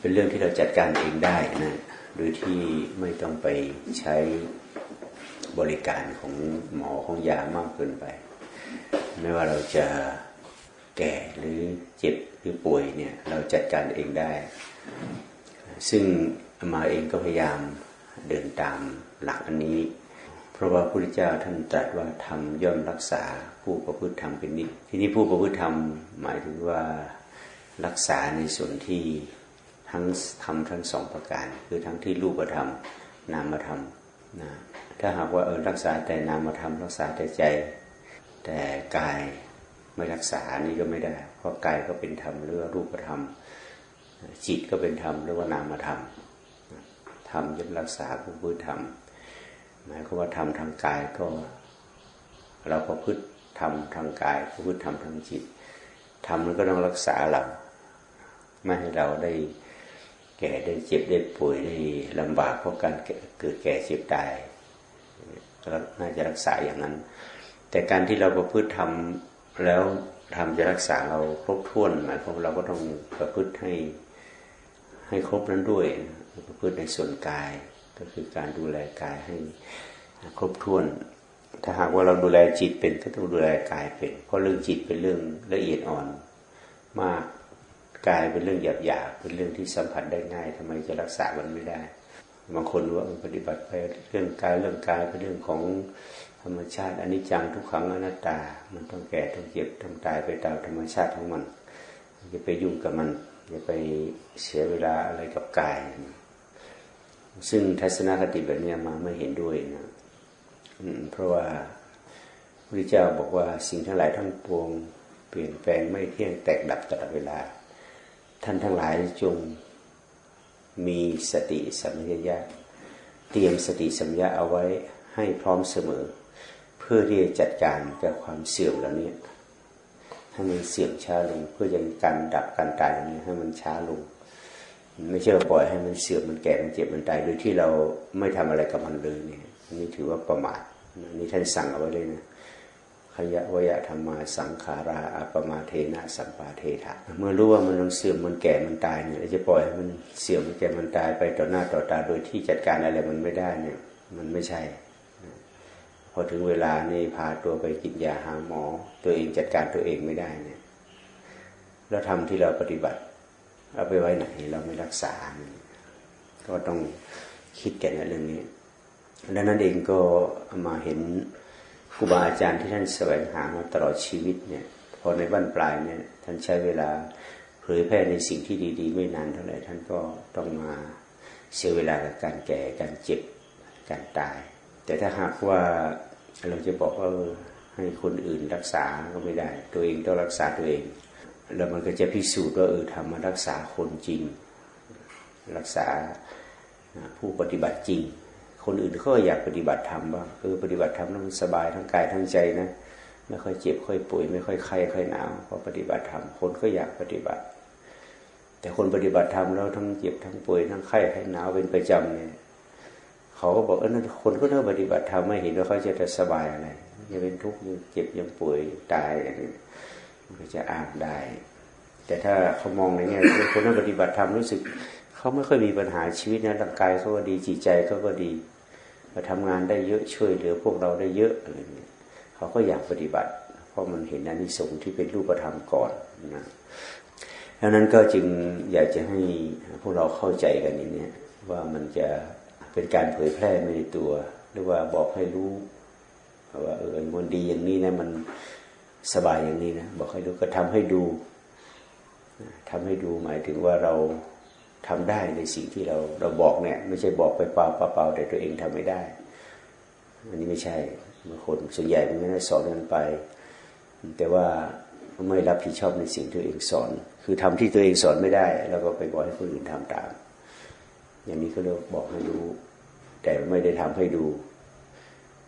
เป็นเรื่องที่เราจัดการเองได้นะโดยที่ไม่ต้องไปใช้บริการของหมอของยามากเกินไป ไม่ว่าเราจะแก่หรือเจ็บหรือป่วยเนี่ยเราจัดการเองได้ ซึ่งมาเองก็พยายามเดินตามหลักอันนี้ เพราะว่าพระพุทธเจ้าท่านตรัสว่าทำย่อมรักษาผู้ประพฤติธรรมเป็นนิจทีนี้ผู้ประพฤติธรรมหมายถึงว่ารักษาในส่วนที่ ทั้งทำทั้งสองประการ คือทั้งที่รูปธรรม นามธรรมนะถ้าหากว่าเออรักษาแต่นามธรรมรักษาแต่ใจ แต่กายไม่รักษานี่ก็ไม่ได้ เพราะกายก็เป็นธรรมหรือว่ารูปธรรม จิตก็เป็นธรรมหรือว่านามธรรมธรรมย่อมรักษาผู้พูดธรรมหมายความว่าธรรมทางกายก็ เราประพฤติธรรมทางกายประพฤติธรรมทางจิตธรรมมันก็ต้องรักษาเราไม่ให้เราได้ แก่ได้เจ็บได้ป่วยได้ลำบากเพราะการเกิดแก่เจ็บตายก็น่าจะรักษาอย่างนั้น แต่การที่เราประพฤติทำแล้วทำจะรักษาเราครบถ้วนหมายความเราก็ต้องประพฤติให้ให้ครบนั้นด้วยประพฤติในส่วนกายก็คือการดูแลกายให้ครบถ้วน ถ้าหากว่าเราดูแลจิตเป็นก็ต้องดูแลกายเป็น เพราะเรื่องจิตเป็นเรื่องละเอียดอ่อนมาก กายเป็นเรื่องหยาบหยาบเป็นเรื่องที่สัมผัสได้ง่ายทำไมจะรักษามันไม่ได้บางคนว่าปฏิบัติไปเรื่องกายเรื่องกายเป็นเรื่องของธรรมชาติอนิจจังทุกขังอนัตตา มันต้องแก่ต้องเจ็บต้องตายไปตามธรรมชาติของมันอย่าไปยุ่งกับมันอย่าไปเสียเวลาอะไรกับกาย ซึ่งทัศนคติแบบนี้มาไม่เห็นด้วยนะเพราะว่าพระเจ้าบอกว่าสิ่งทั้งหลายทั้งปวง เปลี่ยนแปลงไม่เที่ยงแตกดับตลอดเวลา ท่านทั้งหลายจงมีสติสัมยาเตรียมสติสัมยาเอาไว้ให้พร้อมเสมอ เพื่อที่จะจัดการกับความเสื่อมเหล่านี้ให้มันเสื่อมช้าลง เพื่อยังการดับการตายเหล่านี้ให้มันช้าลง ไม่ใช่ปล่อยให้มันเสื่อมมันแก่มันเจ็บมันตายโดยที่เราไม่ทำอะไรกับมันเลยเนี่ยนนี้ถือว่าประมาทนี่ท่านสั่งเอาไว้เลยนะ ยะวยธรรมาสังขาราอัปมาเทนะสัมปาเทถะเมื่อรู้ว่ามันต้องเสื่อมมันแก่มันตายเนี่ยจะปล่อยให้มันเสื่อมมันแก่มันตายไปต่อหน้าต่อตาโดยที่จัดการอะไรมันไม่ได้เนี่ย มันไม่ใช่ พอถึงเวลานี่พาตัวไปกินยาหาหมอ ตัวเองจัดการตัวเองไม่ได้เนี่ยแล้วทำที่เราปฏิบัติเอาไปไว้ไหนเราไม่รักษา ก็ต้องคิดแกันในเรื่องนี้ดังนั้นเองก็มาเห็น รูบาอาจารย์ที่ท่านแสวงหามาตลอดชีวิตเนี่ย พอในบ้านปลายเนี่ย ท่านใช้เวลาเผยแพร่ในสิ่งที่ดี ๆ ไม่นานเท่าไหร่ท่านก็ต้องมาเสียเวลากับการแก่การเจ็บการตาย แต่ถ้าหากว่าเราจะบอกว่าให้คนอื่นรักษาก็ไม่ได้ ตัวเองต้องรักษาตัวเอง แล้วมันก็จะพิสูจน์ว่าเออทำมารักษาคนจริง รักษาผู้ปฏิบัติจริง คนอื่นเขาอยากปฏิบัติธรรมบ้างเออปฏิบัติธรรมนั้นมันสบายทั้งกายทั้งใจนะไม่ค่อยเจ็บค่อยป่วยไม่ค่อยไข้ค่อยหนาวพอปฏิบัติธรรมคนก็อยากปฏิบัติ แต่คนปฏิบัติธรรมแล้วทั้งเจ็บทั้งป่วยทั้งไข้ทั้งหนาวเป็นประจำเนี่ยเขาก็บอกเออนั่นคนก็เริ่มปฏิบัติธรรมไม่เห็นว่าเขาจะจะสบายอะไรยังเป็นทุกข์ยังเจ็บยังป่วยตายอะไรมันก็จะอ้างได้ แต่ถ้าเขามองในแง่คนนั้นปฏิบัติธรรมรู้สึกเขาไม่ค่อยมีปัญหาชีวิตนะร่างกายเขาก็ดีจิตใจเขาก็ดี ทำงานได้เยอะช่วยเหลือพวกเราได้เยอะอะไรเงี้ยเขาก็อยากปฏิบัติ เพราะมันเห็นอนิสงส์ที่เป็นรูปธรรมก่อนนะดังนั้นก็จึงอยากจะให้พวกเราเข้าใจกันอย่างนี้ว่ามันจะเป็นการเผยแพร่ในตัว หรือว่าบอกให้รู้ว่าเออมันดีอย่างนี้นะมันสบายอย่างนี้นะบอกให้รู้ก็ทำให้ดูทำให้ดูหมายถึงว่าเรา ทำได้ในสิ่งที่เราเราบอกเนี่ย ไม่ใช่บอกไปเปล่าเปล่าแต่ตัวเองทำไม่ได้อันนี้ไม่ใช่บางคนส่วนใหญ่มันไม่ได้สอนกันไป แต่ว่าไม่รับผิดชอบในสิ่งที่ตัวเองสอน คือทำที่ตัวเองสอนไม่ได้ แล้วก็ไปบอกให้คนอื่นทำตาม อย่างนี้ก็เรียกบอกให้รู้ แต่ไม่ได้ทำให้ดู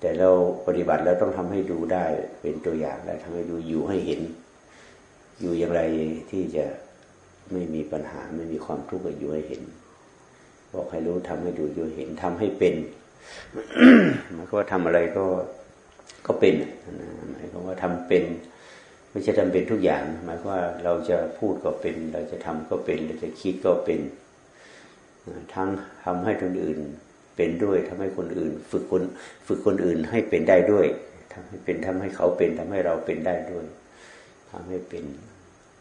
แต่เราปฏิบัติแล้วต้องทำให้ดูได้เป็นตัวอย่างและทำให้ดูอยู่ให้เห็น อยู่อย่างไรที่จะ ไม่มีปัญหาไม่มีความทุกข์อยู่ให้เห็น บอกให้รู้ทำให้ดูอยู่เห็นทำให้เป็นหมายความว่าทำอะไรก็ก็เป็นหมายความว่าทำเป็น ไม่ใช่ทำเป็นทุกอย่าง หมายความว่าเราจะพูดก็เป็น เราจะทำก็เป็น เราจะคิดก็เป็นทั้งทำให้คนอื่นเป็นด้วยทำให้คนอื่น ฝึกคนฝึกคนอื่นให้เป็นได้ด้วยทำให้เป็นทำให้เขาเป็นทำให้เราเป็นได้ด้วยทำให้เป็น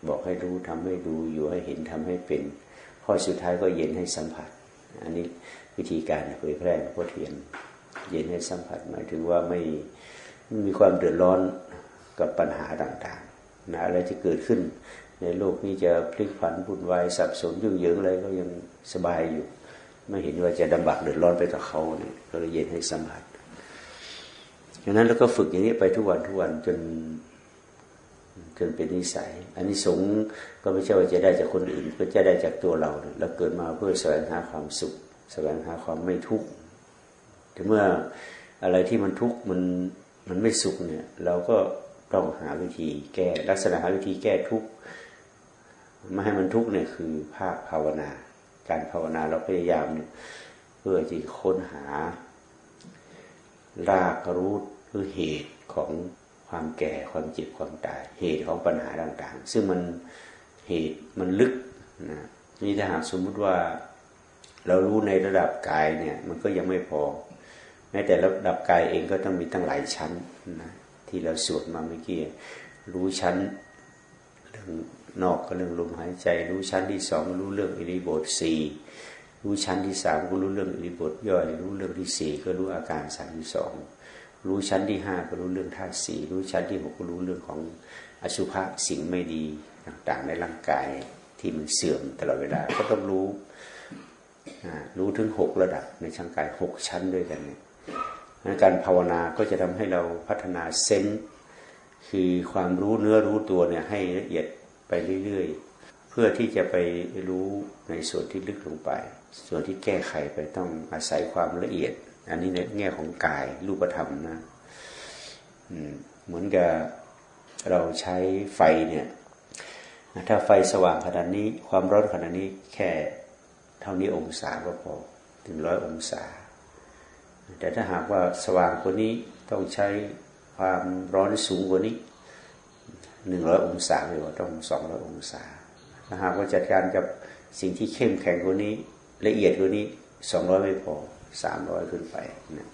บอกให้รู้ทำให้ดูอยู่ให้เห็นทำให้เป็น ข้อสุดท้ายก็เย็นให้สัมผัส อันนี้วิธีการเผยแพร่พุทเทียน เย็นให้สัมผัสหมายถึงว่าไม่มีความเดือดร้อนกับปัญหาต่างๆนะอะไรที่เกิดขึ้น ในโลกนี้จะพลิกผันวุ่นวายสับสนยุ่งเหยิงอะไรก็ยังสบายอยู่ ไม่เห็นว่าจะดำบักเดือดร้อนไปกับเขาเนี่ยก็เลยเย็นให้สัมผัสดังนั้นแล้วก็ฝึกอย่างนี้ไปทุกวันทุกวันจน จนเป็นนิสัย อันนี้สงก็ไม่ใช่ว่าจะได้จากคนอื่น ก็จะได้จากตัวเราเราเกิดมาเพื่อแสวงหาความสุข แสวงหาความไม่ทุกข์แต่เมื่ออะไรที่มันทุกข์มันมันไม่สุขเนี่ยเราก็ต้องหาวิธีแก้ลักษณะหาวิธีแก้ทุกข์ไม่ให้มันทุกข์เนี่ยคือภาคภาวนา การภาวนาเราพยายามเพื่อที่ค้นหารากรู้หรือเหตุของ ความแก่ความเจ็บความตาย เหตุของปัญหาต่างๆ ซึ่งมันเหตุมันลึกนะนี่ถ้าหากสมมุติว่าเรารู้ในระดับกายเนี่ย มันก็ยังไม่พอ แม้แต่ระดับกายเองก็ต้องมีตั้งหลายชั้นนะที่เราสวดมาเมื่อกี้รู้ชั้นเรื่องนอกก็เรื่องลมหายใจ รู้ชั้นที่สองรู้เรื่องอิริบทสี่รู้ชั้นที่สามก็รู้เรื่องอิริบทย่อย รู้เรื่องที่สี่ก็รู้อาการสามที่สอง รู้ชั้นที่ห้าก็รู้เรื่องธาตุสีรู้ชั้นที่หกก็รู้เรื่องของอสุภะสิ่งไม่ดีต่างๆในร่างกายที่มันเสื่อมตลอดเวลาก็ต้องรู้รู้ถึงหกระดับในช่างกายหกชั้นด้วยกันเนี่ยการภาวนาก็จะทำให้เราพัฒนาเซนคือความรู้เนื้อรู้ตัวเนี่ยให้ละเอียดไปเรื่อยๆ เพื่อที่จะไปรู้ในส่วนที่ลึกลงไป ส่วนที่แก้ไขไปต้องอาศัยความละเอียด อันนี้ในแง่ของกายรูปธรรมนะเหมือนกับเราใช้ไฟเนี่ย ถ้าไฟสว่างขนาดนี้ ความร้อนขนาดนี้แค่เท่านี้องศาก็พอถึงร้อยองศา แต่ถ้าหากว่าสว่างกว่านี้ต้องใช้ความร้อนสูงกว่านี้หนึ่งร้อยองศาหรือว่าต้องสองร้อยองศา ถ้าหากว่าจัดการกับสิ่งที่เข้มแข็งกว่านี้ ละเอียดกว่านี้สองร้อยไม่พอ สามร้อยขึ้นไปนะ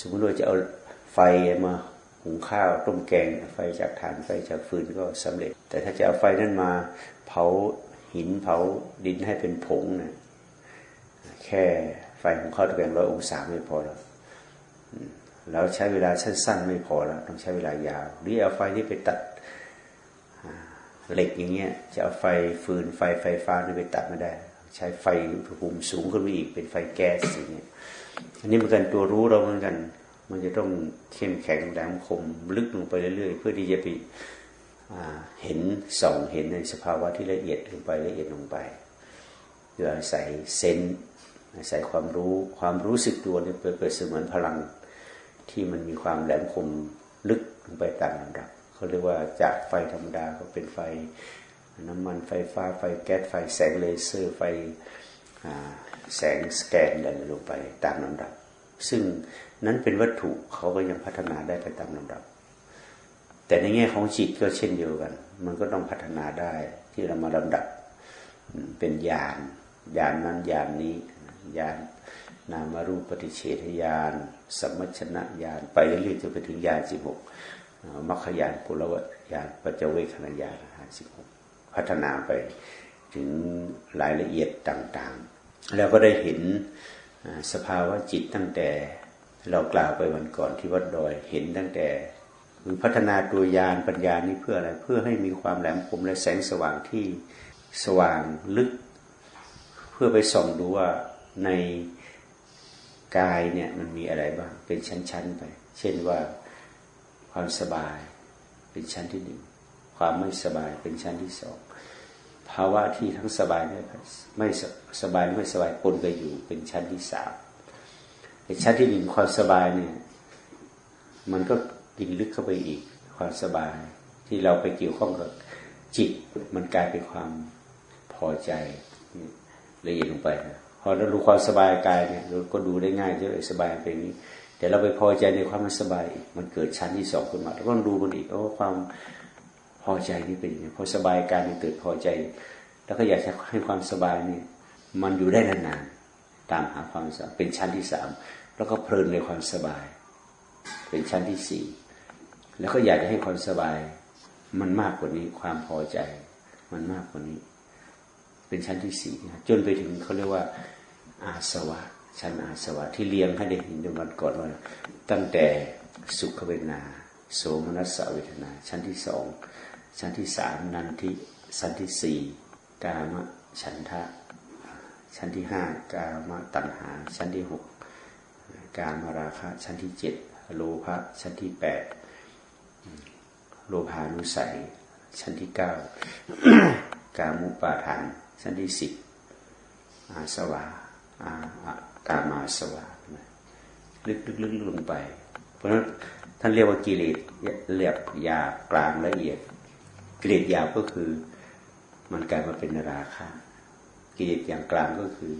สมมติว่าจะเอาไฟมาหุงข้าวต้มแกงไฟจากถ่านไฟจากฟืนก็สำเร็จ แต่ถ้าจะเอาไฟนั้นมาเผาหินเผาดินให้เป็นผงนะแค่ไฟหุงข้าวต้มแกงร้อยองศาไม่พอแล้วแล้วใช้เวลาสั้นๆ ไม่พอแล้วต้องใช้เวลายาวหรือเอาไฟที่ไปตัดเหล็กอย่างเงี้ยจะเอาไฟฟืนไฟไฟฟ้านี่ไปตัดไม่ได้ ใช้ไฟอุณหภูมิสูงขึ้นไปอีกเป็นไฟแก๊สอย่างเงี้ยอันนี้เหมือนกันตัวรู้เราเหมือนกัน มันจะต้องเข้มแข็งแหลมคมลึกลงไปเรื่อยๆ เพื่อที่จะไปเห็นส่องเห็นในสภาวะที่ละเอียดลงไปละเอียดลงไปเพื่อาศัยเซนอาศัยความรู้ความรู้สึกตัวเนี่ยเปิดเสมือนพลังที่มันมีความแหลมคมลึกลงไปตามลำดับเขาเรียกว่าจากไฟธรรมดาก็เป็นไฟ น้ำมันไฟฟ้าไฟแก๊สไฟแสงเลเซอร์ไฟแสงสแกนดันลงไปตามลำดับ ซึ่งนั้นเป็นวัตถุเขาก็ยังพัฒนาได้ไปตามลำดับ แต่ในแง่ของจิตก็เช่นเดียวกัน มันก็ต้องพัฒนาได้ที่เรามาลำดับเป็นญาณญาณนั้นญาณนี้ญาณนามารูปปฏิเฉทญาณสมัชนะญาณไปเรื่อยๆจนไปถึงญาณสิบหกมรรคญาณปุรวัญาณปัจเจเวคขณญาณห้าสิบหก พัฒนาไป ถึงรายละเอียดต่างๆ แล้วก็ได้เห็นสภาวะจิตตั้งแต่เรากล่าวไปวันก่อนที่วัดดอยเห็นตั้งแต่คือพัฒนาตัวยานปัญญานี้เพื่ออะไรเพื่อให้มีความแหลมคมและแสงสว่างที่สว่างลึก เพื่อไปส่องดูว่าในกายเนี่ยมันมีอะไรบ้างเป็นชั้นๆไป เช่นว่าความสบายเป็นชั้นที่หนึ่ง ความไม่สบายเป็นชั้นที่สองภาวะที่ทั้งสบายไม่ไม่สบายไม่สบายปนกันอยู่เป็นชั้นที่สามในชั้นที่หนึ่งความสบายเนี่ย มันก็ยิ่งลึกเข้าไปอีก ความสบาย ที่เราไปเกี่ยวข้องกับจิต มันกลายเป็นความพอใจละเอียดลงไปนะพอเราดูความสบายกายเนี่ยเราก็ดูได้ง่ายจะสบายเป็นนี้ แต่เราไปพอใจในความมันสบาย มันเกิดชั้นที่สองขึ้นมาเราก็ต้องดูมันอีกว่าความ อใจนี่เป็นยังไงพอสบายกายมันเกิดพอใจ แล้วก็อยากจะให้ความสบายนี่มันอยู่ได้นานๆตามหาความสบายเป็นชั้นที่สามแล้วก็เพลินในความสบาย เป็นชั้นที่สี่แล้วก็อยากจะให้ความสบาย มันมากกว่านี้ความพอใจ มันมากกว่านี้ เป็นชั้นที่สี่จนไปถึงเขาเรียกว่า อาสวะชั้นอาสวะที่เรียงให้ได้เห็นในวันก่อนว่าตั้งแต่สุขเวทนา โสมนัสสเวทนา ชั้นที่สอง ชั้นที่สามนันทิชั้นที่สี่กามฉันทะ ชั้นที่ห้ากามตัณหา ชั้นที่หกกามราคะ ชั้นที่เจ็ดโลภะชั้นที่แปดโลภานุสัย ชั้นที่เก้ากามุปาทาน ชั้นที่สิบอาสวะอากามาสวะลึกๆลึกลงไป เพราะฉะนั้นท่านเรียกว่ากิเลสเรียบยาบกลางละเอียด กิเลสหยาบก็คือ มันกลายมาเป็นราคะกิเลสอย่างกลางก็คือ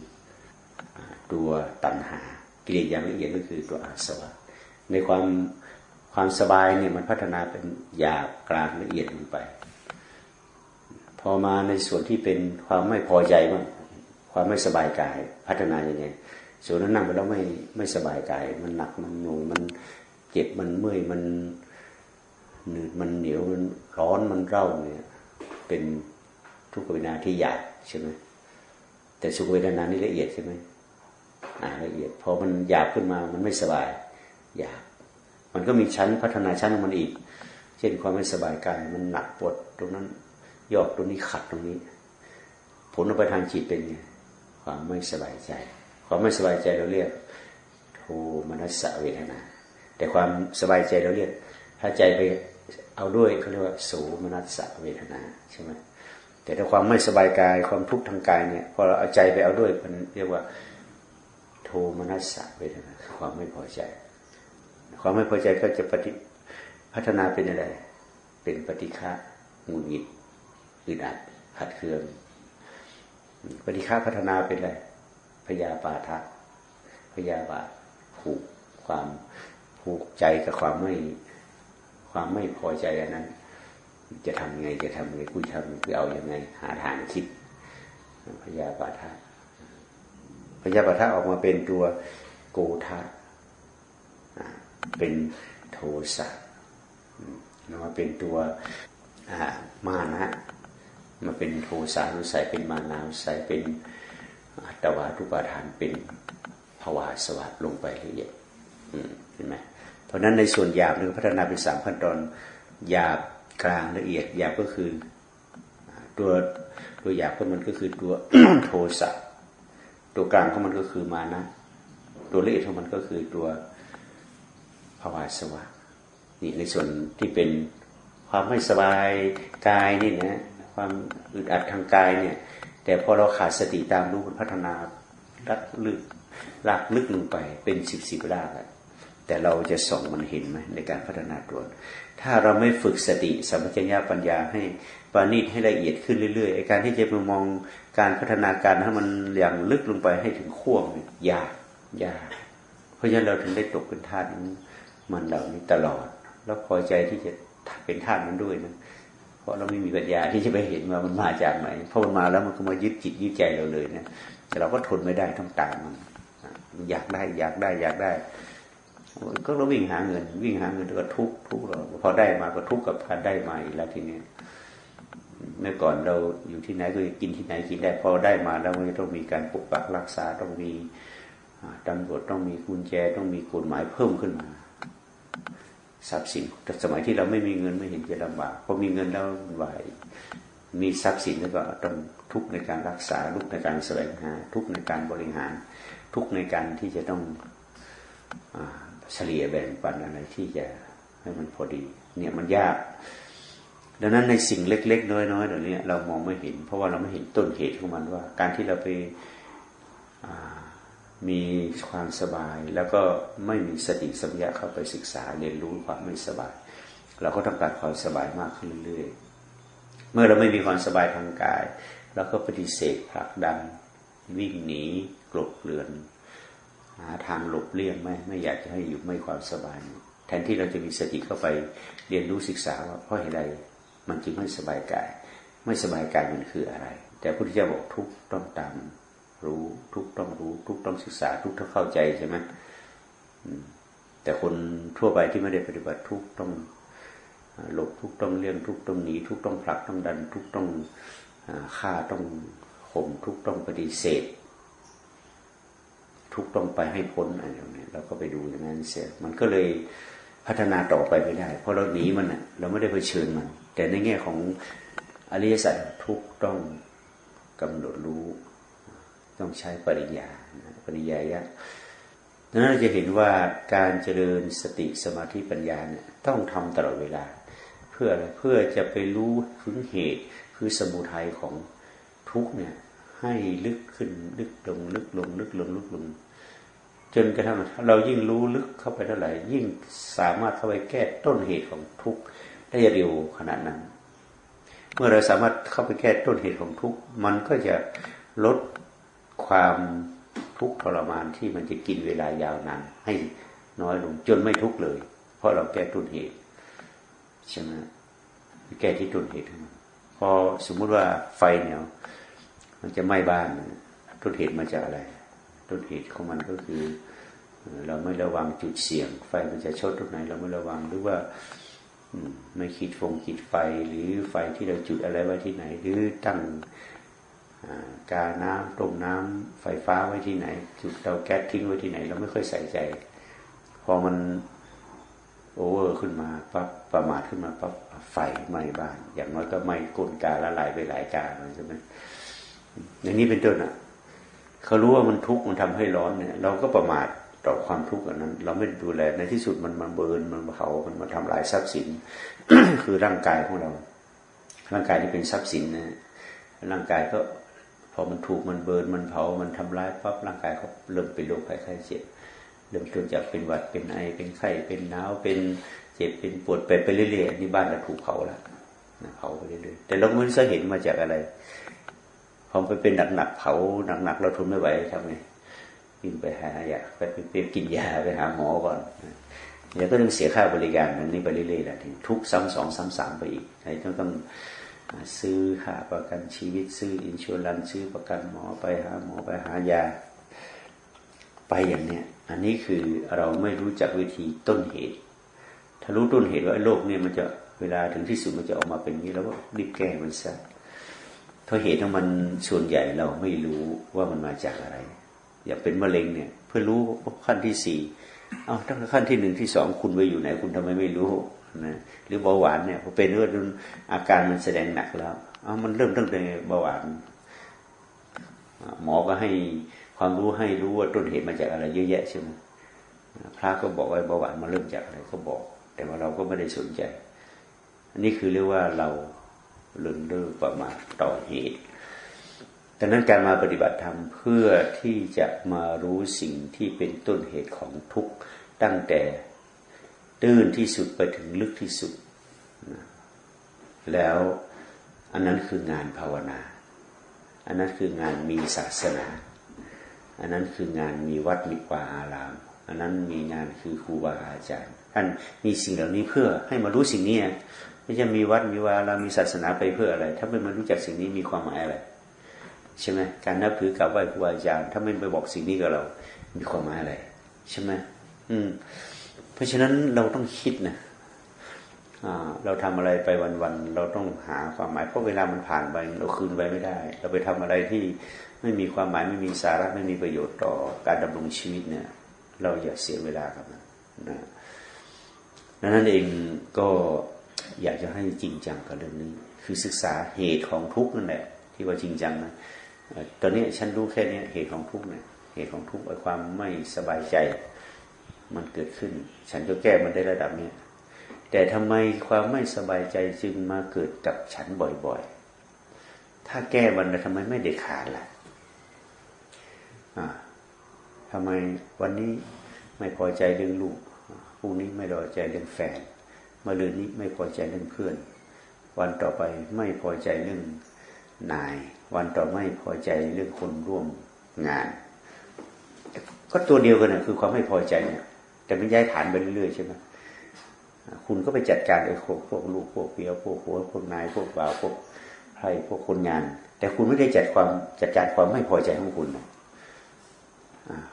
ตัวตัณหา กิเลสอย่างละเอียดก็คือตัวอาสวะ ในความความสบายเนี่ยมันพัฒนาเป็นหยาบกลางละเอียดลงไป พอมาในส่วนที่เป็นความไม่พอใจบ้างความไม่สบายกายพัฒนาอย่างไงส่วนนั้นนั่งไปแล้วไม่ไม่สบายกาย มันหนักมันงงมันเจ็บมันเมื่อยมัน หนืดมันเหนียวมันร้อนมันเร่าเนี่ยเป็นทุกขเวทนาที่หยาบใช่ไหมแต่สุขเวทนานี่ละเอียดใช่ไหมอ่าละเอียดพอมันหยาบขึ้นมามันไม่สบายหยาบมันก็มีชั้นพัฒนาชั้นของมันอีก เช่นความไม่สบายกายมันหนักปวดตรงนั้นยอกตรงนี้ขัดตรงนี้ ผลออกไปทางจิตเป็นไงความไม่สบายใจ ความไม่สบายใจเราเรียกโทมนัสเวทนา แต่ความสบายใจเราเรียกถ้าใจไป เอาด้วยเขาเรียกว่าโสมนัสสะเวทนาใช่ไหมแต่ถ้าความไม่สบายกายความทุกข์ทางกายเนี่ยพอเราเอาใจไปเอาด้วยมันเรียกว่าโทมนัสสะเวทนาความไม่พอใจ ความไม่พอใจก็จะปฏิพัฒนาเป็นอะไร เป็นปฏิฆะหงุดหงิดอึดอัดขัดเคือง ปฏิฆาพัฒนาเป็นอะไรพยาบาทะพยาบาทผูกความผูกใจกับความไม่ ความไม่พอใจอันนั้น จะทำไงจะทำไงกูทำคือเอาอยัางไง หาทางคิดพยาบาทะพยาบาทะออกมาเป็นตัวโกธาเป็นโทสะมาเป็นตัวมานะมาเป็นโทสานุสัยเป็นมานานุสัยเป็นอัตวาทุปาทานเป็นภาวะสวัสดลงไปละเอียดเห็นไหม เพราะนั้นในส่วนหยาบหรือพัฒนาเป็นสามขั้นตอนหยาบกลางละเอียดหยาบก็คือตัวตัวหยาบของมันก็คือตัวโทสะตัวกลางของมันก็คือมานะ ตัวละเอียดของมันก็คือตัวภาวะสวัสดนี่ในส่วนที่เป็นความไม่สบายกายนี่นะความอึดอัดทางกายเนี่ย แต่พอเราขาดสติตามรู้มันพัฒนาลักลึกลากลึกลงไปเป็นสิบสิบลาก แต่เราจะส่องมันเห็นไหมในการพัฒนาตัวถ้าเราไม่ฝึกสติสัมปชัญญะปัญญาให้ปานิชให้ละเอียดขึ้นเรื่อยๆการที่จะมามองการพัฒนาการให้มันอย่างลึกลงไปให้ถึงขั้วยากยากเพราะฉะนั้นเราถึงได้ตกเป็นทาสมันเหล่านี้ตลอด แล้วพอใจที่จะเป็นทาสมันด้วยนะเพราะเราไม่มีปัญญาที่จะไปเห็นว่ามันมาจากไหนพอมันมาแล้วมันก็มายึดจิตยึดใจเราเลยเนี่ยแต่เราก็ทนไม่ได้ทั้งตามมันอยากได้อยากได้อยากได้ ก็เราวิ่งหาเงิน วิ่งหาเงินก็ทุกทุกเราพอได้มาก็ทุกกับการได้มาอีกแล้วทีนี้เมื่อก่อนเราอยู่ที่ไหนก็กินที่ไหนกินได้พอได้มาแล้วมันต้องมีการปกปักรักษาต้องมีตำรวจต้องมีกุญแจต้องมีกฎหมายเพิ่มขึ้นมาทรัพย์สินแต่สมัยที่เราไม่มีเงินไม่เห็นจะลำบากพอมีเงินแล้วไหวมีทรัพย์สินแล้วก็ต้องทุกในการรักษาทุกในการแสวงหา ทุกในการบริหาร ทุกในการที่จะต้อง เฉลี่ยแบ่งปันอะไรที่จะให้มันพอดี เนี่ยมันยาก ดังนั้นในสิ่งเล็ก ๆ น้อยๆเดี๋ยวนี้เรามองไม่เห็น เพราะว่าเราไม่เห็นต้นเหตุของมันว่า การที่เราไปมีความสบาย แล้วก็ไม่มีสติสัมยาเข้าไปศึกษาเรียนรู้ความไม่สบาย เราก็ต้องการความสบายมากขึ้นเรื่อยๆ เมื่อเราไม่มีความสบายทางกายเราก็ปฏิเสธผลักดัน วิ่งหนีกลบเกลื่อน หาทางหลบเลี่ยงไม่ไม่อยากจะให้อยู่ไม่ความสบาย แทนที่เราจะมีสติเข้าไปเรียนรู้ศึกษาว่าเพราะอะไรมันจึงไม่สบายกาย ไม่สบายกายมันคืออะไร แต่พระพุทธเจ้าบอกทุกต้องตามรู้ทุกต้องรู้ ทุกต้องศึกษา ทุกต้องเข้าใจใช่ไหมแต่คนทั่วไปที่ไม่ได้ปฏิบัติทุกต้องหลบทุกต้องเลี่ยงทุกต้องหนีทุกต้องผลักต้องดัน ทุกต้องฆ่าต้องข่มทุกต้องปฏิเสธ ทุกต้องไปให้พ้นอะไรอย่างนี้เราก็ไปดูอย่างนั้นเสียมันก็เลยพัฒนาต่อไปไม่ได้ เพราะเราหนีมันอะเราไม่ได้เผชิญมัน แต่ในแง่ของอริยสัจทุกต้องกำหนดรู้ ต้องใช้ปริญญาปริญญายะดังนั้นเราจะเห็นว่าการเจริญสติสมาธิปัญญาเนี่ยต้องทำตลอดเวลา เพื่ออะไรเพื่อจะไปรู้ถึงเหตุคือสมุทัยของทุกเนี่ย ให้ลึกขึ้น ลึกลง ลึกลง ลึกลง ลึกลง จนกระทั่งเรายิ่งรู้ลึกเข้าไปเท่าไหร่ ยิ่งสามารถเข้าไปแก้ต้นเหตุของทุกข์ได้เร็วขนาดนั้น เมื่อเราสามารถเข้าไปแก้ต้นเหตุของทุกข์มันก็จะลดความทุกข์ทรมานที่มันจะกินเวลายาวนานให้น้อยลงจนไม่ทุกข์เลย เพราะเราแก้ต้นเหตุใช่ไหมแก้ที่ต้นเหตุพอสมมุติว่าไฟเนี่ย มันจะไหม้บ้านต้นเหตุมาจากอะไรต้นเหตุของมันก็คือ เราไม่ระวังจุดเสี่ยง ไฟมันจะชดตรงไหน เราไม่ระวังหรือว่าไม่คิดฟงคิดไฟหรือไฟที่เราจุดอะไรไว้ที่ไหน หรือตั้งกาน้ำต้มน้ำไฟฟ้าไว้ที่ไหน จุดเตาแก๊สทิ้งไว้ที่ไหน เราไม่ค่อยใส่ใจ พอมันโอเวอร์ขึ้นมาปั๊บประมาทขึ้นมาปั๊บไฟไหม้บ้าน อย่างน้อยก็ไหม้ก้นกาละลายไปหลายกาใช่ไหม อย่างนี้เป็นต้นอะเขารู้ว่ามันทุกข์มันทำให้ร้อนเนี่ย เราก็ประมาทต่อความทุกข์อันนั้น เราไม่ดูแลในที่สุดมันมาเบิร์นมันเผามันมาทำลายทรัพย์สิน คือร่างกายของเรา ร่างกายที่เป็นทรัพย์สินนะร่างกายก็พอมันถูกมันเบิร์นมันเผามันทำลายปั๊บร่างกายเขาเริ่มเป็นโรคภัยไข้เจ็บเริ่มต้นจากเป็นหวัดเป็นไอเป็นไข้เป็นหนาวเป็นเจ็บเป็นปวดไปไปเรื่อยๆนนี้บ้านเราถูกเผาแล้วเผาไปเรื่อยๆแต่เราไม่รู้เห็นมาจากอะไร พอไปเป็นหนักๆเผาหนักๆเราทนไม่ไหวทำไงกินไปหายาไปไปกินยาไปหาหมอก่อนเดี๋ยวก็ต้องเสียค่าบริการนั้นนี่ไปเรื่อยๆแหละทุกซ้ำสองซ้ำสามไปอีกไอ้ต้องต้องซื้อค่าประกันชีวิตซื้ออินชัวรันซื้อประกันหมอไปหาหมอไปหายา ไปอย่างเนี้ยอันนี้คือเราไม่รู้จักวิธีต้นเหตุ ถ้ารู้ต้นเหตุว่าโรคเนี่ยมันจะเวลาถึงที่สุดมันจะออกมาเป็นนี้แล้วก็รีบแก้มันซะ เพราะเหตุของมันส่วนใหญ่เราไม่รู้ว่ามันมาจากอะไร อย่าเป็นมะเร็งเนี่ย เพื่อรู้ขั้นที่สี่เอาตั้งขั้นที่หนึ่งที่สองคุณไปอยู่ไหน คุณทำไมไม่รู้นะหรือเบาหวานเนี่ยพอเป็นเรื่องอาการมันแสดงหนักแล้วเอามันเริ่มตั้งแต่เบาหวานหมอก็ให้ความรู้ให้รู้ว่าต้นเหตุมาจากอะไรเยอะแยะใช่ไหมพระก็บอกว่าเบาหวานมาเริ่มจากอะไรก็บอก แต่ว่าเราก็ไม่ได้สนใจ อันนี้คือเรียกว่าเรา เลื่อนเลิกประมาทต่อเหตุดังนั้นการมาปฏิบัติธรรมเพื่อที่จะมารู้สิ่งที่เป็นต้นเหตุของทุกข์ตั้งแต่ตื้นที่สุดไปถึงลึกที่สุด แล้วอันนั้นคืองานภาวนา อันนั้นคืองานมีศาสนา อันนั้นคืองานมีวัดมีวาอาราม อันนั้นมีงานคือครูบาอาจารย์ ท่านมีสิ่งเหล่านี้เพื่อให้มารู้สิ่งนี้ ไม่ใช่มีวัดมีวาเรามีศาสนาไปเพื่ออะไร ถ้าไม่มารู้จักสิ่งนี้มีความหมายอะไรใช่ไหมการนับถือกราบไหว้ครูอาจารย์ถ้าไม่ไปบอกสิ่งนี้กับเรา มีความหมายอะไรใช่ไหมอืม เพราะฉะนั้นเราต้องคิดนะเราทำอะไรไปวันๆเราต้องหาความหมายเพราะเวลามันผ่านไปเราคืนไว้ไม่ได้ เราไปทำอะไรที่ไม่มีความหมายไม่มีสาระไม่มีประโยชน์ต่อการดำรงชีวิตเนี่ย เราอย่าเสียเวลากับมันนะดังนั้นเองก็ อยากจะให้จริงจังกับเรื่องนี้ คือศึกษาเหตุของทุกข์นั่นแหละ ที่ว่าจริงจังนะตอนนี้ฉันรู้แค่นี้เหตุของทุกข์เนี่ยเหตุของทุกข์ไอ้ความไม่สบายใจ มันเกิดขึ้น ฉันก็แก้มันได้ระดับนี้แต่ทำไมความไม่สบายใจจึงมาเกิดกับฉันบ่อยๆ ถ้าแก้มันทำไมไม่เด็ดขาดล่ะทำไมวันนี้ไม่พอใจเรื่องลูกพรุ่งนี้ไม่พอใจเรื่องแฟน มาลืนนี้ไม่พอใจเรื่องเพื่อน วันต่อไปไม่พอใจเรื่องนาย วันต่อไม่พอใจเรื่องคนร่วมงาน ก็ตัวเดียวกันนะคือความไม่พอใจเนี่ยแต่มันย้ายฐานไปเรื่อยๆใช่ไหมคุณก็ไปจัดการไอ้พวกพวกลูกพวกเพียวพวกหัวพวกนายพวกบ่าวพวกใครพวกคนงาน แต่คุณไม่ได้จัดความจัดการความไม่พอใจของคุณนะ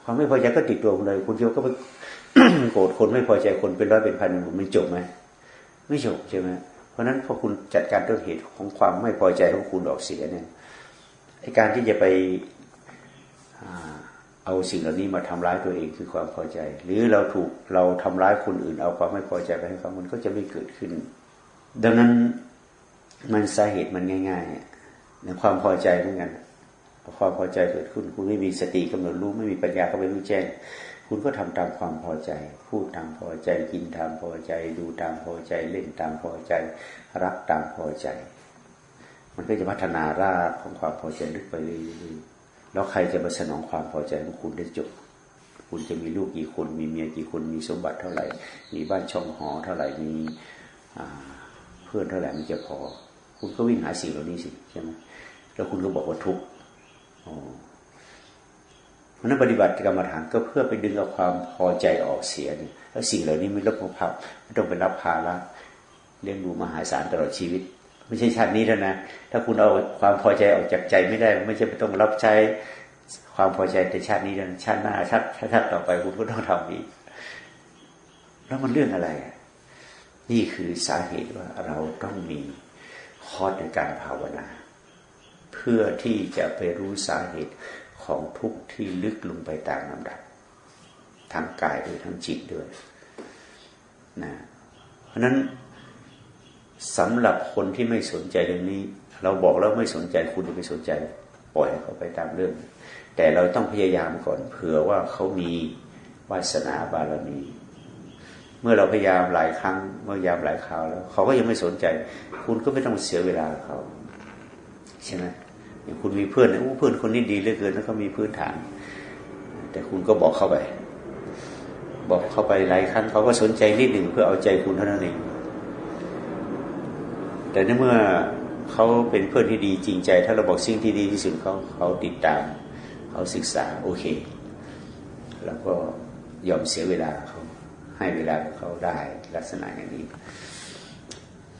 ความไม่พอใจก็ติดตัวคุณเลย คุณเดียวก็ไปโกรธคนไม่พอใจคนเป็นร้อยเป็นพันมันจบไหม ไม่จบใช่ไหมเพราะนั้นพอคุณจัดการต้นเหตุของความไม่พอใจของคุณออกเสียเนี่ยไอการที่จะไปเอาสิ่งเหล่านี้มาทำร้ายตัวเองคือความพอใจ หรือเราถูกเราทำร้ายคนอื่น เอาความไม่พอใจไปให้เขามันก็จะไม่เกิดขึ้น ดังนั้นมันสาเหตุมันง่ายๆในความพอใจเหมือนกันความพอใจเกิดขึ้น คุณไม่มีสติกำหนดรู้ไม่มีปัญญาเข้าไปรู้แจ้ง คุณก็ทำตามความพอใจ พูดตามพอใจ กินตามพอใจ ดูตามพอใจ เล่นตามพอใจ รักตามพอใจ มันก็จะพัฒนารากของความพอใจลึกไปเรื่อยๆแล้วใครจะมาสนองความพอใจของคุณได้จบ คุณจะมีลูกกี่คน มีเมียกี่คน มีสมบัติเท่าไหร่ มีบ้านช่องหอเท่าไหร่ มีเพื่อนเท่าไหร่มันจะพอ คุณก็วิ่งหาสิ่งเหล่านี้สิใช่ไหมแล้วคุณก็บอกว่าทุกข์ ราะนั้นปฏิบัติกรรมฐานก็เพื่อไปดึงเอาความพอใจออกเสียนี่แล้วสิ่งเหล่านี้ไม่รับผิดชอบไม่ต้องไปรับภาระเลี้ยงดูมหาศาลตลอดชีวิต ไม่ใช่ชาตินี้เท่านั้นถ้าคุณเอาความพอใจออกจากใจไม่ได้ ไม่ใช่ไปต้องรับใช้ความพอใจในชาตินี้เท่านั้นชาติหน้าชาติชาติต่อไปคุณก็ต้องทำอีกแล้วมันเรื่องอะไร นี่คือสาเหตุว่าเราต้องมีคอร์สในการภาวนา เพื่อที่จะไปรู้สาเหตุ ของทุกข์ที่ลึกลงไปตามลำดับ ทั้งกายด้วยทั้งจิตด้วยนะเพราะนั้นสำหรับคนที่ไม่สนใจเรื่องนี้ เราบอกแล้วไม่สนใจคุณจะไม่สนใจ ปล่อยเขาไปตามเรื่อง แต่เราต้องพยายามก่อนเผื่อว่าเขามีวาสนาบารมี เมื่อเราพยายามหลายครั้งเมื่อยามหลายคราวแล้ว เขาก็ยังไม่สนใจ คุณก็ไม่ต้องเสียเวลาเขาใช่ไหม อย่างคุณมีเพื่อนโอ้เพื่อนคนนี้ดีเหลือเกินแล้วก็มีพื้นฐาน แต่คุณก็บอกเข้าไป บอกเข้าไปหลายครั้งเขาก็สนใจนิดหนึ่งเพื่อเอาใจคุณเท่านั้นเองแต่ในเมื่อเขาเป็นเพื่อนที่ดีจริงใจ ถ้าเราบอกสิ่งที่ดีที่สุดเขาเขาติดตาม เขาศึกษาโอเค แล้วก็ยอมเสียเวลาเขาให้เวลาเขาได้ลักษณะอย่างนี้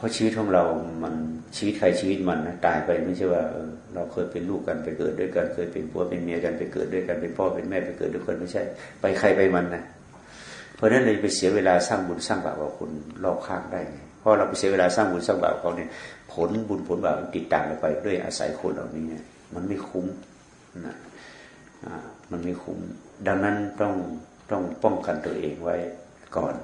ราะชีวิตของเรา มันชีวิตใครชีวิตมันนะตายไปไม่ใช่ว่าเราเคยเป็นลูกกันไปเกิดด้วยกันเคยเป็นผัวเป็นเมียกันไปเกิดด้วยกันเป็นพ่อเป็นแม่ไปเกิดด้วยกันไม่ใช่ ไปใครไปมันนะเพราะนั้นเลยไปเสียเวลาสร้างบุญสร้างบาปกับคนรอบข้างได้ไงเพราะเราไปเสียเวลาสร้างบุญสร้างบาปเขาเนี่ย ผลบุญผลบาปติดตามเราไปด้วยอาศัยคนเหล่านี้มันไม่คุ้มนะมันไม่คุ้ม ดังนั้นต้องต้องป้องกันตัวเองไว้ก่อน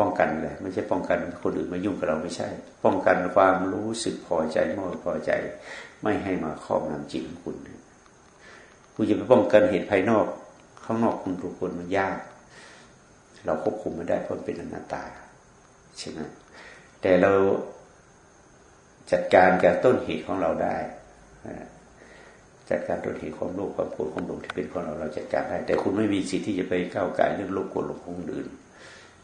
ป้องกันเลยไม่ใช่ป้องกันคนอื่นมายุ่งกับเราไม่ใช่ ป้องกันความรู้สึกพอใจไม่พอใจ ไม่ให้มาครอบงำจิตของคุณคุณจะไปป้องกันเหตุภายนอก ข้างนอกคุณทุกคนมันยาก เราควบคุมไม่ได้เพราะเป็นอนัตตาใช่ไหมแต่เราจัดการกับต้นเหตุของเราได้จัดการต้นเหตุความโลภความโกรธความหลงที่เป็นของเราเราจัดการได้ แต่คุณไม่มีสิทธิ์ที่จะไปก้าวไก่เรื่องโลภโกรธหลงของคนอื่น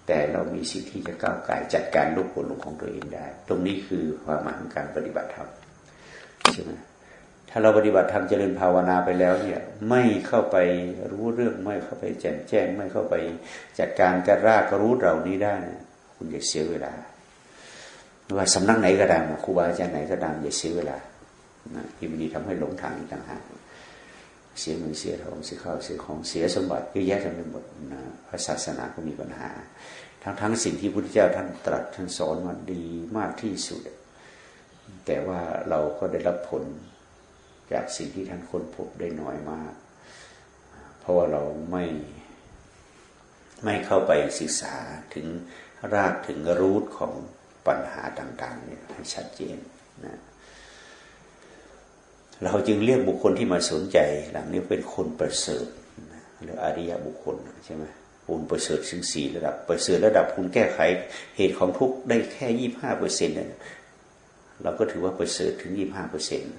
แต่เรามีสิทธิ์ที่จะก้าวไก่จัดการลูกผลของตัวเองได้ ตรงนี้คือความหมายของการปฏิบัติธรรมใช่ไหมถ้าเราปฏิบัติธรรมเจริญภาวนาไปแล้วเนี่ยไม่เข้าไปรู้เรื่องไม่เข้าไปแจ้งแจ้ง ไม่เข้าไปจัดการกระรากรู้เหล่านี้ได้คุณจะเสียเวลาว่าสำนักไหนก็ตามครูบาอาจารย์ไหนก็ตามอย่าเสียเวลาที่มันดีทำให้หลงทางอีกต่างหาก เสียเงินเสียทองเสียข้าวเสียของเสียสมบัติเยอะแยะจำเป็นหมดนะพระศาสนาก็มีปัญหา ทั้งทั้งสิ่งที่พระพุทธเจ้าท่านตรัสท่านสอนมาดีมากที่สุด แต่ว่าเราก็ได้รับผลจากสิ่งที่ท่านค้นพบได้น้อยมาก เพราะว่าเราไม่ไม่เข้าไปศึกษาถึงรากถึงรูทของปัญหาต่างๆเนี่ยให้ชัดเจนนะ เราจึงเรียกบุคคลที่มาสนใจหลังนี้เป็นคนประเสริฐหรืออริยบุคคลใช่ไหมคุณประเสริฐถึงสี่ระดับ ประเสริฐระดับคุณแก้ไขเหตุของทุกข์ได้แค่ยี่ห้าเปอร์เซ็นต์เนี่ยเราก็ถือว่าประเสริฐถึงยี่ห้าเปอร์เซ็นต์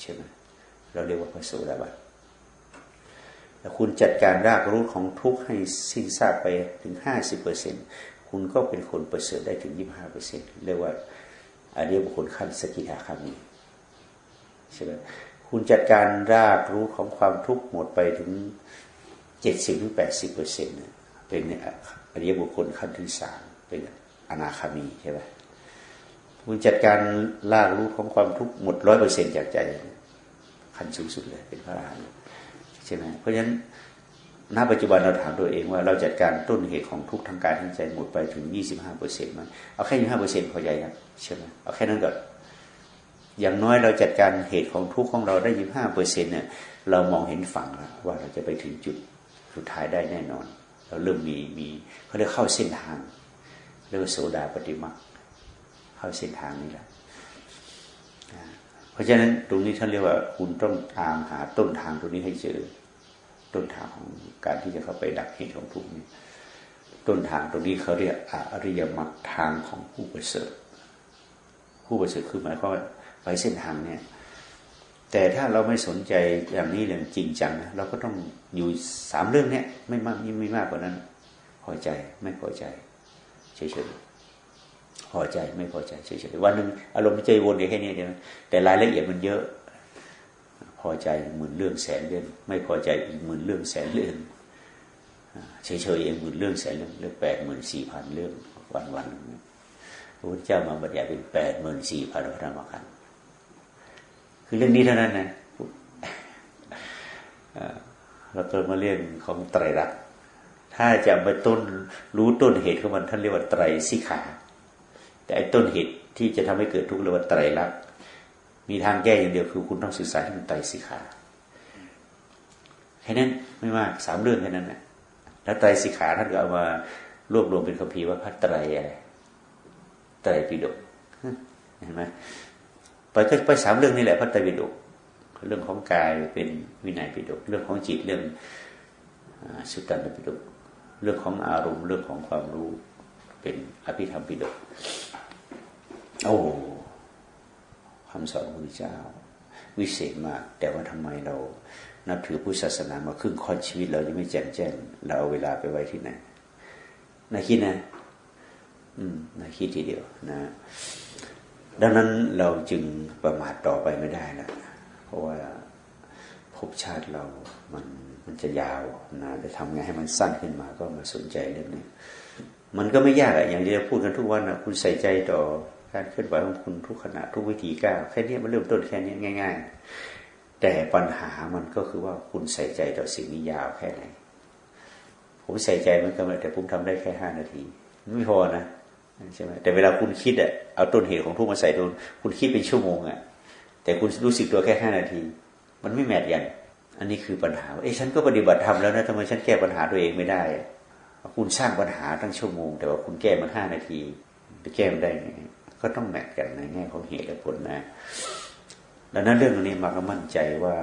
ใช่ไหมเราเรียกว่าพระโสดาบันแต่คุณจัดการรากรูทของทุกข์ให้สิ้นซากไปถึงห้าสิบเปอร์เซ็นต์คุณก็เป็นคนประเสริฐได้ถึงยี่ห้าเปอร์เซ็นต์เรียกว่าอริยบุคคลขั้นสกิทาคามี ใช่ไหมคุณจัดการรากรู้ของความทุกข์หมดไปถึงเจ็ดสิบถึงแปดสิบเปอร์เซ็นต์เป็นอริยบุคคลขั้นที่สามเป็นอนาคามีใช่ไหมคุณจัดการลากรู้ของความทุกข์หมดร้อยเปอร์เซ็นต์จากใจขั้นสูงสุดเลยเป็นพระอรหันต์ใช่ไหมเพราะฉะนั้นณปัจจุบันเราถามตัวเองว่าเราจัดการต้นเหตุของทุกข์ทางกายทางใจหมดไปถึง 25เปอร์เซ็นต์ไหมเอาแค่ 25เปอร์เซ็นต์พอใจนะใช่ไหมเอาแค่นั้นก่อน อย่างน้อยเราจัดการเหตุของทุกข์ของเราได้25เปอร์เซ็นต์เนี่ยเรามองเห็นฝั่งแล้วว่าเราจะไปถึงจุดสุดท้ายได้แน่นอน เราเริ่มมีมีเขาเรียกเข้าเส้นทางเรียกว่าโสดาปฏิมาเข้าเส้นทางนี้แหละเพราะฉะนั้นตรงนี้ท่านเรียกว่าคุณต้องตามหาต้นทางตรงนี้ให้เจอ ต้นทางของการที่จะเข้าไปดักเหตุของทุกข์นี้ต้นทางตรงนี้เขาเรียกอริยมรรคทางของผู้ประเสริฐผู้ประเสริฐคือหมายความว่า ไปเส้นทางเนี่ยแต่ถ้าเราไม่สนใจอย่างนี้อย่างจริงจังนะเราก็ต้องอยู่สามเรื่องเนี้ยไม่มากไม่มากกว่านั้น พอใจไม่พอใจเฉยๆพอใจไม่พอใจเฉยๆวันหนึ่งอารมณ์ใจวนอยู่แค่นี้เดียวแต่รายละเอียดมันเยอะ พอใจหมื่นเรื่องแสนเรื่องไม่พอใจอีกหมื่นเรื่องแสนเรื่องเฉยๆเองหมื่นเรื่องแสนเรื่องเรื่องแปดหมื่นสี่พันเรื่องวันวันพระพุทธเจ้ามาบัญญัติเป็นแปดหมื่นสี่พันพระธรรมขันธ์ คือเรื่องนี้เท่านั้นนะเราเกิดมาเรื่องของไตรลักษณ์ถ้าจะไปต้นรู้ต้นเหตุของมันท่านเรียกว่าไตรสิกขา แต่ไอ้ต้นเหตุที่จะทำให้เกิดทุกข์เรียกว่าไตรลักษณ์มีทางแก้อย่างเดียวคือคุณต้องศึกษาให้มันไตรสิกขาแค่นั้นไม่มากสามเรื่องแค่นั้นนะแล้วไตรสิกขาท่านก็เอามารวบรวมเป็นคัมภีร์ว่าพระไตรอะไรไตรปิฎกเห็นไหม ไปไปสามเรื่องนี่แหละพระไตรปิฎกเรื่องของกายเป็นวินัยปิฎกเรื่องของจิตเรื่องสุตตันตปิฎกเรื่องของอารมณ์เรื่องของความรู้เป็นอภิธรรมปิฎกโอ้คำสอนของพระพุทธเจ้า วิเศษมาก แต่ว่าทำไมเรานับถือพุทธศาสนามาครึ่งค่อนชีวิตเรายังไม่แจ่มแจ้งเราเอาเวลาไปไว้ที่ไหนนาคิดนะ อืมนาคิดทีเดียวนะ ดังนั้นเราจึงประมาทต่อไปไม่ได้แล้วเพราะว่าภพชาติเรามันมันจะยาวนะจะทำไงให้มันสั้นขึ้นมาก็มาสนใจเรื่องนี้มันก็ไม่ยากอะอย่างที่เราพูดกันทุกวันนะคุณใส่ใจต่อการเคลื่อนไหวของคุณทุกขณะทุกวิธีก้าวแค่นี้มันเริ่มต้นแค่นี้ง่าย ๆ แต่ปัญหามันก็คือว่าคุณใส่ใจต่อสิ่งนี้ยาวแค่ไหนผมใส่ใจมันก็แต่ผมทำได้แค่ห้านาที ไม่พอนะ ใช่ไหมแต่เวลาคุณคิดอะเอาต้นเหตุของทุกมาใส่ตนคุณคิดเป็นชั่วโมงอะแต่คุณรู้สึกตัวแค่ห้านาที มันไม่แมทกัน อันนี้คือปัญหาเอ้ฉันก็ปฏิบัติธรรมแล้วนะทำไมฉันแก้ปัญหาตัวเองไม่ได้ คุณสร้างปัญหาตั้งชั่วโมง แต่ว่าคุณแก้มันห้านาทีจะแก้มันได้ไงก็ต้องแมทกันในแง่ของเหตุและผลนะ ดังนั้นเรื่องนี้มาก็มั่นใจว่า